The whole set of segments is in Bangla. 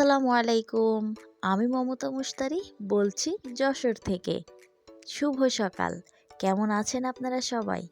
আলাইকুম। আমি মমতা মুস্তারি বলছি যশোর থেকে। শুভ সকাল। কেমন আছেন আপনারা সবাই?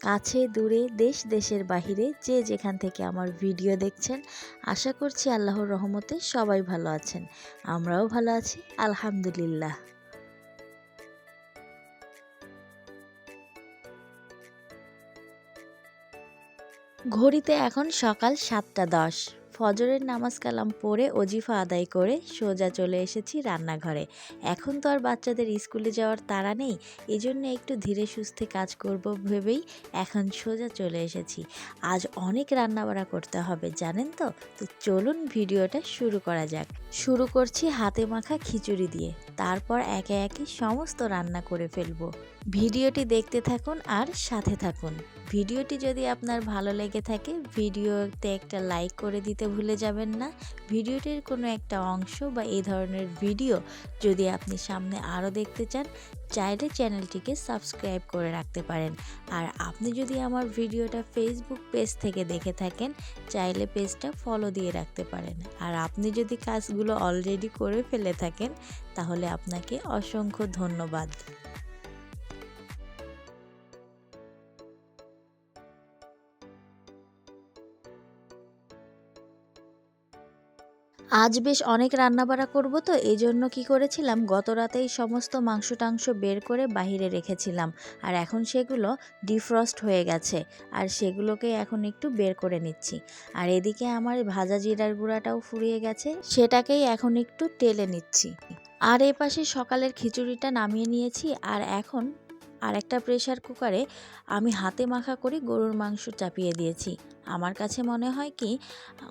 কাছে, দূরে, দেশ, দেশের বাহিরে যে যেখান থেকে আমার ভিডিও দেখছেন, আশা করছি আল্লাহর রহমতে সবাই ভালো আছেন। আমরাও ভালো আছি, আলহামদুলিল্লাহ। ঘড়িতে এখন সকাল সাতটা দশ। ফজরের নামাজ কালাম পড়ে অজিফা আদায় করে সোজা চলে এসেছি রান্নাঘরে। এখন তো আর বাচ্চাদের স্কুলে যাওয়ার তাড়া নেই এই জন্য একটু ধীরে সুস্থে কাজ করব ভেবেই এখন সোজা চলে এসেছি। আজ অনেক রান্নাবাড়া করতে হবে, জানেন তো? তো চলুন ভিডিওটা শুরু করা যাক। শুরু করছি হাতে মাখা খিচুড়ি দিয়ে। তারপর একে একে সমস্ত রান্না করে ফেলব। ভিডিওটি দেখতে থাকুন আর সাথে থাকুন। ভিডিওটি যদি আপনার ভালো লেগে থাকে, ভিডিওতে একটা লাইক করে দিতে ভুলে যাবেন না। ভিডিওটির কোনো একটা অংশ বা এই ধরনের ভিডিও যদি আপনি সামনে আরও দেখতে চান চাইলে চ্যানেলটিকে সাবস্ক্রাইব করে রাখতে পারেন। আর আপনি যদি আমার ভিডিওটা ফেসবুক পেজ থেকে দেখে থাকেন, চাইলে পেজটা ফলো দিয়ে রাখতে পারেন। আর আপনি যদি কাজগুলো অলরেডি করে ফেলে থাকেন, তাহলে আপনাকে অসংখ্য ধন্যবাদ। আজ বেশ অনেক রান্নাবাড়া করব তো এই জন্য কী করেছিলাম? গত রাতেই সমস্ত মাংস টাংস বের করে বাহিরে রেখেছিলাম, আর এখন সেগুলো ডিফ্রস্ট হয়ে গেছে, আর সেগুলোকে এখন একটু বের করে নিচ্ছি। আর এদিকে আমার ভাজা জিরার গুঁড়াটাও ফুরিয়ে গেছে, সেটাকেই এখন একটু টেলে নিচ্ছি। আর এ পাশে সকালের খিচুড়িটা নামিয়ে নিয়েছি, আর এখন আর একটা প্রেশার কুকারে আমি হাতে মাখা করে গরুর মাংস চাপিয়ে দিয়েছি। আমার কাছে মনে হয় কি,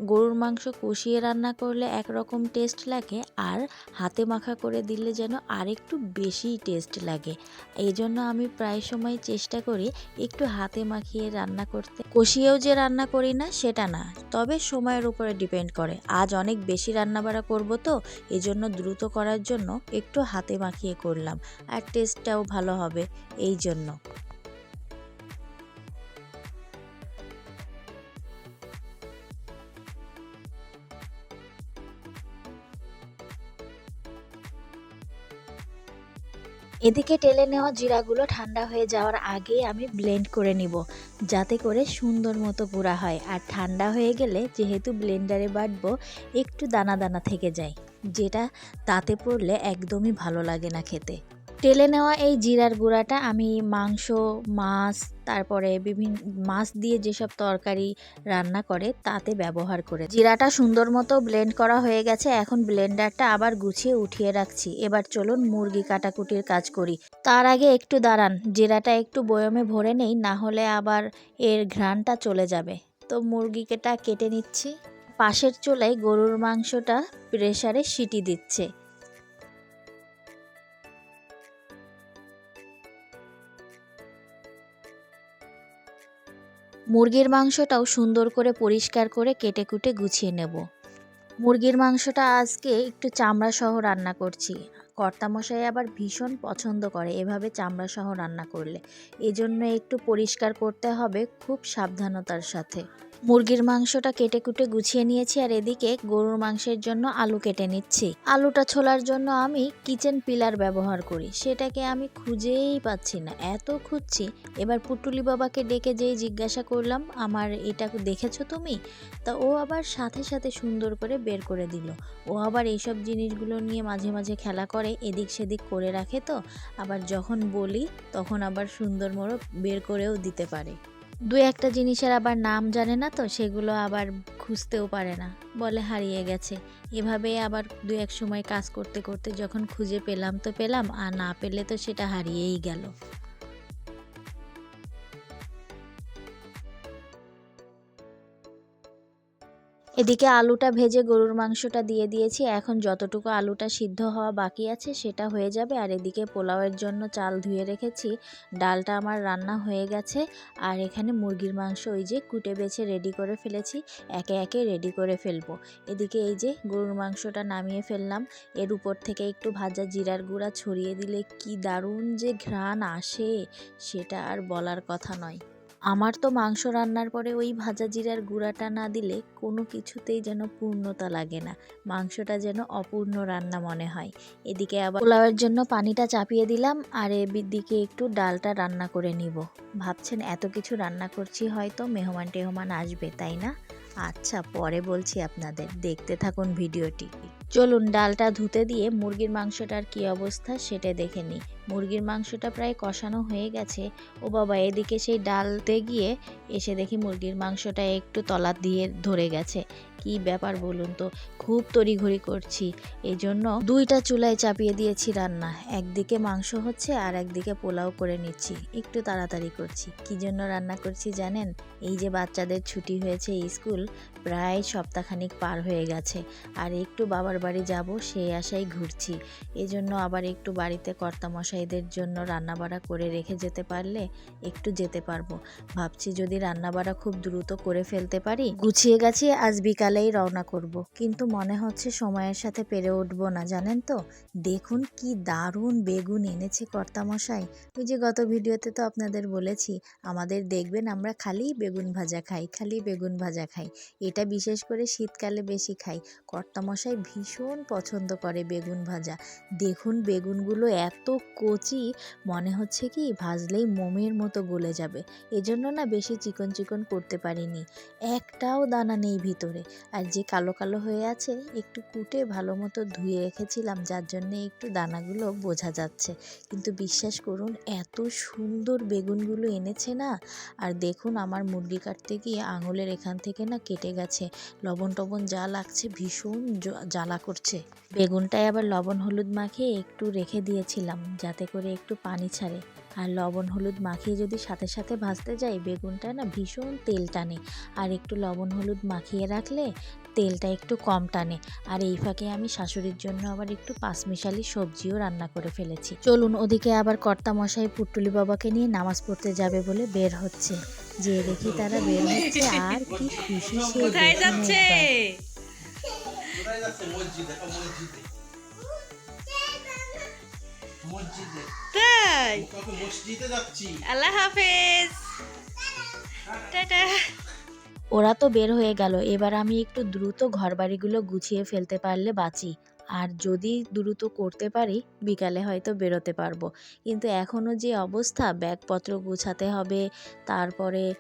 গরুর মাংস কষিয়ে রান্না করলে একরকম টেস্ট লাগে আর হাতে মাখা করে দিলে যেন আরেকটু বেশি টেস্ট লাগে। এই জন্য আমি প্রায় সময় চেষ্টা করি একটু হাতে মাখিয়ে রান্না করতে। কষিয়েও যে রান্না করি না, সেটা না। তবে সময়ের উপরে ডিপেন্ড করে। আজ অনেক বেশি রান্না রান্নাবাড়া করব তো এই জন্য দ্রুত করার জন্য একটু হাতে মাখিয়ে করলাম। আর টেস্টটাও ভালো হবে, এই জন্য। এদিকে টেলে নেওয়া জিরাগুলো ঠান্ডা হয়ে যাওয়ার আগে আমি ব্লেন্ড করে নিব, যাতে করে সুন্দর মতো গুঁড়া হয়। আর ঠান্ডা হয়ে গেলে যেহেতু ব্লেন্ডারে বাটবো, একটু দানা দানা থেকে যায়, যেটা তাতে পড়লে একদমই ভালো লাগে না খেতে। টেলে নেওয়া এই জিরার গুঁড়াটা আমি মাংস, মাছ, তারপরে বিভিন্ন মাছ দিয়ে যেসব তরকারি রান্না করে তাতে ব্যবহার করে। জিরাটা সুন্দর মতো ব্লেন্ড করা হয়ে গেছে, এখন ব্লেন্ডারটা আবার গুছিয়ে উঠিয়ে রাখছি। এবার চলুন মুরগি কাটাকুটির কাজ করি। তার আগে একটু দাঁড়ান, জিরাটা একটু বয়মে ভরে নেই, না হলে আবার এর ঘ্রাণটা চলে যাবে। তো মুরগিকেটা কেটে নিচ্ছি। পাশের চুলায় গরুর মাংসটা প্রেসারে সিটি দিচ্ছে। মুরগির মাংসটাও সুন্দর করে পরিষ্কার করে কেটে কুটে গুছিয়ে নেব। মুরগির মাংসটা আজকে একটু চামড়া সহ রান্না করছি। কর্তামশাই আবার ভীষণ পছন্দ করে এভাবে চামড়া সহ রান্না করলে। এজন্য একটু পরিষ্কার করতে হবে খুব সাবধানতার সাথে। মুরগির মাংসটা কেটে কুটে গুছিয়ে নিয়েছি আর এদিকে গরুর মাংসের জন্য আলু কেটে নিচ্ছি। আলুটা ছোলার জন্য আমি কিচেন পিলার ব্যবহার করি। সেটাকে আমি খুঁজেই পাচ্ছি না। এত খুঁজছি। এবার পুটুলি বাবাকে ডেকে যেই জিজ্ঞাসা করলাম, আমার এটা দেখেছ তুমি? তা ও আবার সাথে সাথে সুন্দর করে বের করে দিল। ও আবার এইসব জিনিসগুলো নিয়ে মাঝে মাঝে খেলা করে, এদিক সেদিক করে রাখে তো। আবার যখন বলি, তখন আবার সুন্দর মতো বের করেও দিতে পারে। দু একটা জিনিসের আবার নাম জানে না তো, সেগুলো আবার খুঁজতেও পারে না। বলে হারিয়ে গেছে। এভাবে আবার দু এক সময় কাজ করতে করতে যখন খুঁজে পেলাম তো পেলাম, আর না পেলে তো সেটা হারিয়েই গেল। এদিকে আলুটা ভেজে গরুর মাংসটা দিয়ে দিয়েছি। এখন যতটুকু আলুটা সিদ্ধ হওয়া বাকি আছে সেটা হয়ে যাবে। আর এদিকে পোলাওয়ের জন্য চাল ধুয়ে রেখেছি। ডালটা আমার রান্না হয়ে গেছে। আর এখানে মুরগির মাংস ওই যে কুটে বেছে রেডি করে ফেলেছি। একে একে রেডি করে ফেলব। এদিকে এই যে গরুর মাংসটা নামিয়ে ফেললাম। এর উপর থেকে একটু ভাজা জিরার গুঁড়া ছড়িয়ে দিলে কি দারুণ যে ঘ্রাণ আসে, সেটা আর বলার কথা নয়। আমার তো মাংস রান্নার পরে ওই ভাজা জিরার গুঁড়াটা না দিলে কোনো কিছুতেই যেন পূর্ণতা লাগে না। মাংসটা যেন অপূর্ণ রান্না মনে হয়। এদিকে আবার পোলাওয়ের জন্য পানিটা চাপিয়ে দিলাম আর এদিকে একটু ডালটা রান্না করে নিব। ভাবছেন এত কিছু রান্না করছি হয়তো মেহমান টেহমান আসবে, তাই না? আচ্ছা পরে বলছি আপনাদের। দেখতে থাকুন ভিডিওটি। চলুন ডালটা ধুতে দিয়ে মুরগির মাংসটার কি অবস্থা সেটা দেখে নিই। মুরগির মাংসটা প্রায় কষানো হয়ে গেছে। ও বাবা, এদিকে সেই ডালতে গিয়ে এসে দেখি মুরগির মাংসটা একটু তলা দিয়ে ধরে গেছে। কি ব্যাপার বলুন তো? খুব তড়িঘড়ি করছি। এই জন্য দুইটা চুলায় চাপিয়ে দিয়েছি রান্না। একদিকে মাংস হচ্ছে আর একদিকে পোলাও করে নিচ্ছি। একটু তাড়াতাড়ি করছি। কি জন্য রান্না করছি জানেন? এই যে বাচ্চাদের ছুটি হয়েছে স্কুল, প্রায় সপ্তাহখানিক পার হয়ে গেছে। আর একটু বাবার বাড়ি যাব, সেই আশায় ঘুরছি। এজন্য আবার একটু বাড়িতে কর্তামশাইদের জন্য রান্নাবাড়া করে রেখে যেতে পারলে একটু যেতে পারব। ভাবছি যদি রান্নাবাড়া খুব দ্রুত করে ফেলতে পারি, গুছিয়ে গেছি আজ বিকালেই রওনা করব। কিন্তু মনে হচ্ছে সময়ের সাথে পেরে উঠবো না, জানেন তো? দেখুন কি দারুণ বেগুন এনেছে কর্তামশাই। ওই যে গত ভিডিওতে তো আপনাদের বলেছি, আমাদের দেখবেন আমরা খালি বেগুন ভাজা খাই, খালি বেগুন ভাজা খাই। এটা বিশেষ করে শীতকালে বেশি খাই। কর্তামশাই ভীষণ পছন্দ করে বেগুন ভাজা। দেখুন বেগুনগুলো এত কচি, মনে হচ্ছে কি ভাজলেই মোমের মতো গলে যাবে। এজন্য না বেশি চিকন চিকন করতে পারিনি। একটাও দানা নেই ভিতরে। আর যে কালো কালো হয়ে আছে, একটু কুটে ভালো মতো ধুয়ে রেখেছিলাম, যার জন্য একটু দানাগুলো বোঝা যাচ্ছে। কিন্তু বিশ্বাস করুন, এত সুন্দর বেগুনগুলো এনেছে না। আর দেখুন আমার মুরগি কাটতে গিয়ে আঙুলের এখান থেকে না কেটে গেছে। লবণ টবণ যা লাগছে ভীষণ জ- জ্বালা করছে। বেগুনটায় আবার লবণ হলুদ মাখিয়ে একটু রেখে দিয়েছিলাম যাতে করে একটু পানি ছাড়ে। আর লবণ হলুদ মাখিয়ে যদি সাথে সাথে ভাজতে যাই বেগুনটা না ভীষণ তেল টানে। আর একটু লবণ হলুদ মাখিয়ে রাখলে তেলটা একটু কম টানে। আর এই ফাঁকে আমি শাশুড়ির জন্য আবার একটু পাঁচমিশালি সবজিও রান্না করে ফেলেছি। চলুন ওদিকে আবার কর্তা মশাই পুটুলি বাবাকে নিয়ে নামাজ পড়তে যাবে বলে বের হচ্ছে। যে দেখি তারা বের হচ্ছে আর কি খুশি সে কোথায় যাচ্ছে একবার। কোথায় যাচ্ছে মসজিদে। মসজিদে মসজিদে তাই মসজিদে যাচ্ছি। আল্লাহ হাফেজ। টাটা। ওরা তো বের হয়ে গেল এবার আমি একটু দ্রুত ঘরবাড়িগুলো গুছিয়ে ফেলতে পারলে বাঁচি। আর যদি দ্রুত করতে পারি, বিকালে হয়তো বেরোতে পারব। কিন্তু এখনও যে অবস্থা, ব্যাগপত্র গুছাতে হবে, তারপরে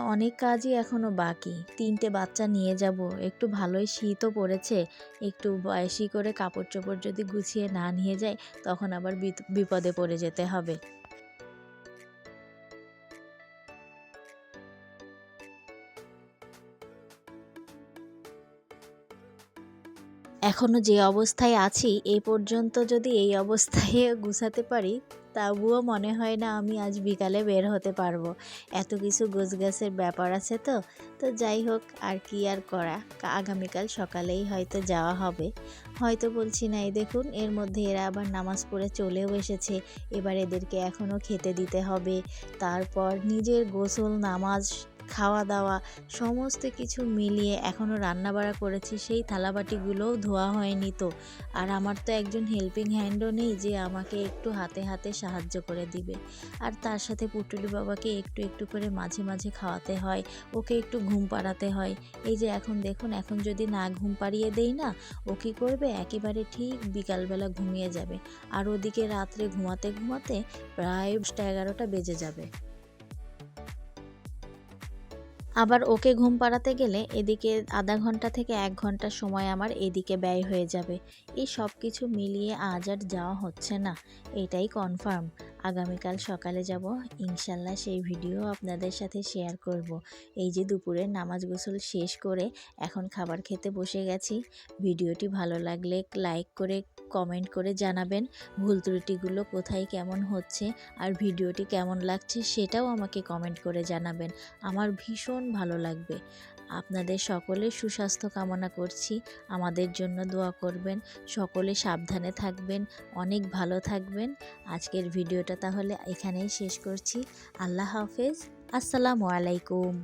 অনেক কাজই এখনও বাকি। তিনটে বাচ্চা নিয়ে যাব, একটু ভালোই শীতও পড়েছে, একটু বয়সী করে কাপড় চোপড় যদি গুছিয়ে না নিয়ে যাই, তখন আবার বিপদে পড়ে যেতে হবে। এখনও যে অবস্থায় আছি, এই পর্যন্ত যদি এই অবস্থায় গুছাতে পারি, তবুও মনে হয় না আমি আজ বিকালে বের হতে পারব। এত কিছু গোছগাছের ব্যাপার আছে তো তো যাই হোক, আর কি আর করা? আগামীকাল সকালেই হয়তো যাওয়া হবে। হয়তো বলছি না, এই দেখুন, এর মধ্যে এরা আবার নামাজ পড়ে চলেও এসেছে। এবার এদেরকে এখনও খেতে দিতে হবে। তারপর নিজের গোসল, নামাজ খাওয়া দাওয়া সমস্ত কিছু মিলিয়ে এখনও রান্নাবাড়া করেছি, সেই থালাবাটিগুলোও ধোয়া হয়নি তো। আর আমার তো একজন হেল্পিং হ্যান্ডও নেই যে আমাকে একটু হাতে হাতে সাহায্য করে দিবে। আর তার সাথে পুটুলি বাবাকে একটু একটু করে মাঝে মাঝে খাওয়াতে হয়, ওকে একটু ঘুম পাড়াতে হয়। এই যে এখন দেখুন, এখন যদি না ঘুম পাড়িয়ে দেই না, ও কী করবে? একেবারে ঠিক বিকালবেলা ঘুমিয়ে যাবে। আর ওদিকে রাত্রে ঘুমাতে ঘুমাতে প্রায় দশটা এগারোটা বেজে যাবে। আবার ওকে ঘুম পাড়াতে গেলে এদিকে আধা ঘণ্টা থেকে এক ঘণ্টা সময় আমার এদিকে ব্যয় হয়ে যাবে। এই সব কিছু মিলিয়ে আজ আর যাওয়া হচ্ছে না, এটাই কনফার্ম আগামীকাল সকালে যাব, ইনশাল্লাহ সেই ভিডিও আপনাদের সাথে শেয়ার করব। এই যে দুপুরে নামাজ গোসল শেষ করে এখন খাবার খেতে বসে গেছি। ভিডিওটি ভালো লাগলে লাইক করে কমেন্ট করে জানাবেন ভুল ত্রুটিগুলো কোথায় কেমন হচ্ছে আর ভিডিওটি কেমন লাগছে সেটাও আমাকে কমেন্ট করে জানাবেন। আমার ভীষণ ভালো লাগবে। আপনাদের সকলের সুস্বাস্থ্য কামনা করছি। আমাদের জন্য দোয়া করবেন। সকলে সাবধানে থাকবেন। অনেক ভালো থাকবেন। আজকের ভিডিওটা তাহলে এখানেই শেষ করছি। আল্লাহ হাফেজ। আসসালামু আলাইকুম।